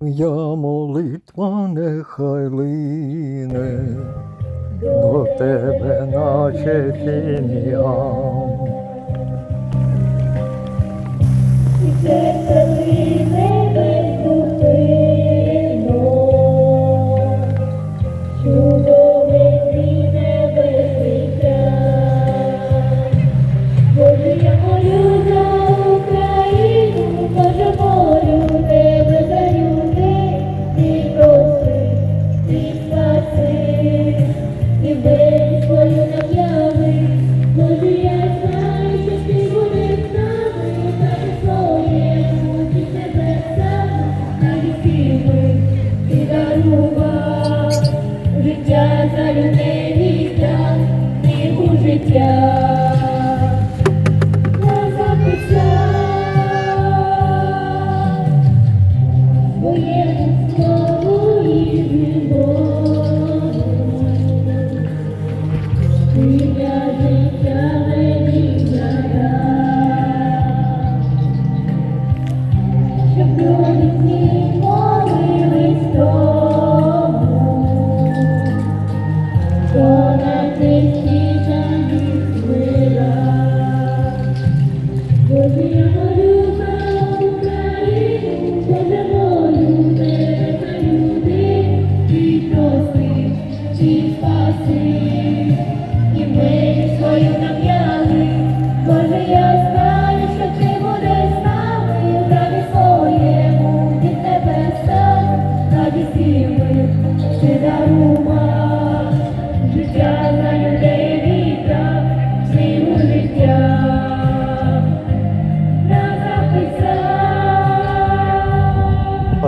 Я молитва нехай лине до тебе, наче фініал. Savior.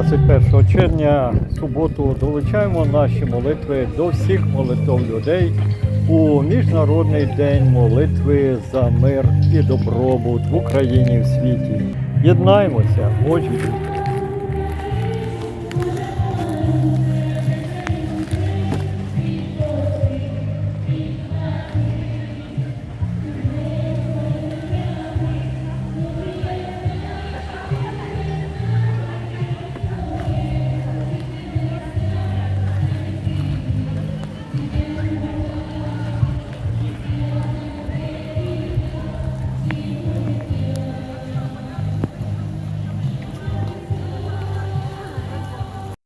21 червня суботу долучаємо наші молитви до всіх молитв людей у Міжнародний день молитви за мир і добробут в Україні і в світі. Єднаймося, очі.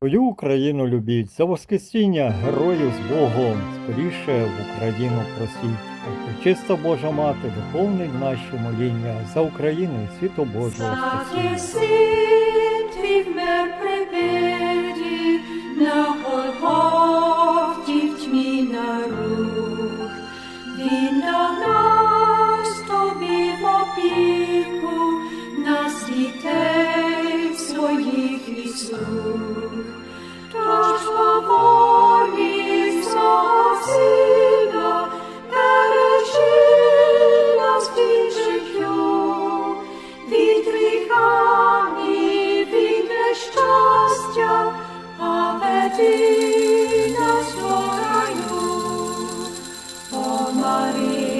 Свою Україну любіть за Воскресіння героїв з Богом, скоріше в Україну просіть. Чиста Божа Мати, доповни наші моління за Україну і світу Божого. Нас дітей своїх Ісус. Maria.